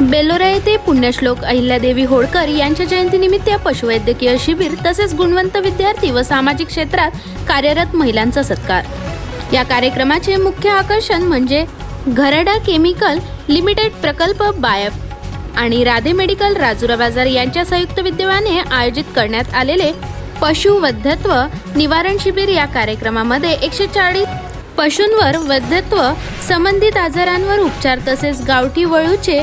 बेलोरा येथे पुण्यश्लोक अहिल्यादेवी होळकर यांच्या जयंतीनिमित्त पशुवैद्यकीय शिबिर तसेच गुणवंत विद्यार्थी व सामाजिक क्षेत्रात कार्यरत महिलांचा सत्कार. या कार्यक्रमाचे मुख्य आकर्षण म्हणजे घरडा केमिकल लिमिटेड प्रकल्प बायफ आणि राधे मेडिकल राजुरा बाजार यांच्या संयुक्त विद्यमाने आयोजित करण्यात आलेले पशुवैद्धत्व निवारण शिबिर या कार्यक्रमामध्ये एकशे चाळीस पशूंवर वैद्धत्व संबंधित आजारांवर उपचार तसेच गावठी वळूचे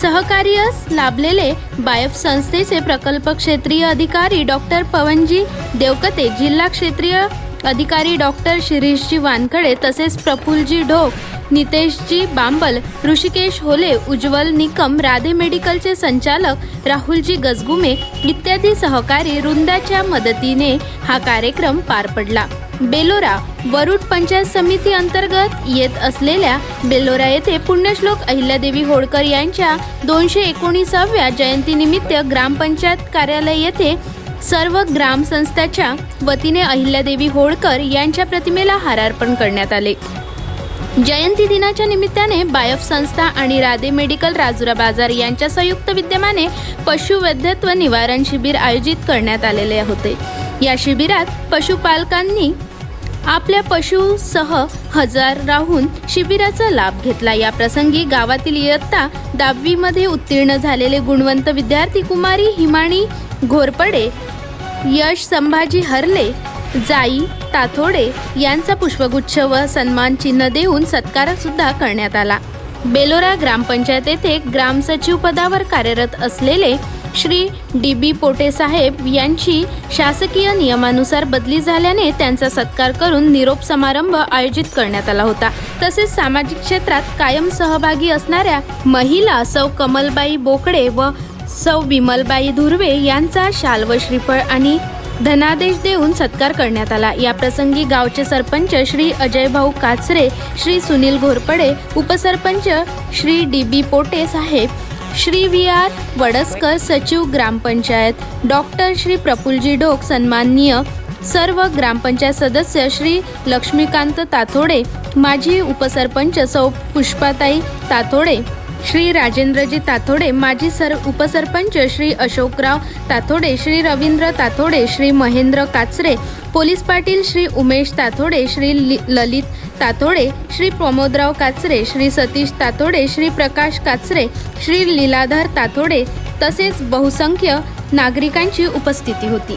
सहकार्य लाभलेले बायफ संस्थेचे प्रकल्प क्षेत्रीय अधिकारी डॉक्टर पवनजी देवकते जिल्हा क्षेत्रीय अधिकारी डॉक्टर शिरीषजी वानखडे तसेच प्रफुलजी ढोक नितेशजी बांबल ऋषिकेश होले उज्ज्वल निकम राधे मेडिकलचे संचालक राहुलजी गजगुमे इत्यादी सहकारी वृंदाच्या मदतीने हा कार्यक्रम पार पडला. बेलोरा वरुड पंचायत समिती अंतर्गत येत असलेल्या बेलोरा येथे पुण्यश्लोक अहिल्यादेवी होळकर यांच्या दोनशे एकोणीसाव्या जयंतीनिमित्त ग्रामपंचायत कार्यालय येथे सर्व ग्रामसंस्थाच्या वतीने अहिल्यादेवी होळकर यांच्या प्रतिमेला हारार्पण करण्यात आले. जयंती दिनाच्या निमित्ताने बायफ संस्था आणि राधे मेडिकल राजुरा बाजार यांच्या संयुक्त विद्यमाने पशुवैद्यत्व निवारण शिबिर आयोजित करण्यात आलेले होते. या शिबिरात पशुपालकांनी आपल्या पशुसह हजार राहून शिबिराचा लाभ घेतला. या प्रसंगी गावातील इयत्ता दहावीमध्ये उत्तीर्ण झालेले गुणवंत विद्यार्थी कुमारी हिमाणी घोरपडे यश संभाजी हरले जाई ताथोडे यांचा पुष्पगुच्छ व सन्मान चिन्ह देऊन सत्कार सुद्धा करण्यात आला. बेलोरा ग्रामपंचायत येथे ग्रामसचिव पदावर कार्यरत असलेले श्री डी बी पोटे साहेब यांची शासकीय नियमानुसार बदली झाल्याने त्यांचा सत्कार करून निरोप समारंभ आयोजित करण्यात आला होता. तसेच सामाजिक क्षेत्रात कायम सहभागी असणाऱ्या महिला सौ कमलबाई बोकडे व सौ विमलबाई धुर्वे यांचा शाल व श्रीफळ आणि धनादेश देऊन सत्कार करण्यात आला. या प्रसंगी गावचे सरपंच श्री अजय भाऊ काचरे श्री सुनील घोरपडे उपसरपंच श्री डी बी पोटे साहेब श्री व्ही आर वडसकर सचिव ग्रामपंचायत डॉक्टर श्री प्रफुलजी ढोक सन्माननीय सर्व ग्रामपंचायत सदस्य श्री लक्ष्मीकांत ताथोडे माजी उपसरपंच सौ पुष्पाताई ताथोडे श्री राजेंद्रजी ताथोडे माजी सर उपसरपंच श्री अशोकराव ताथोडे श्री रवींद्र ताथोडे श्री महेंद्र काचरे पोलीस पाटील श्री उमेश तातोडे श्री ललित तातोडे श्री प्रमोदराव काचरे श्री सतीश तातोडे श्री प्रकाश काचरे श्री लीलाधर तातोडे तसेच बहुसंख्य नागरिकांची उपस्थिती होती.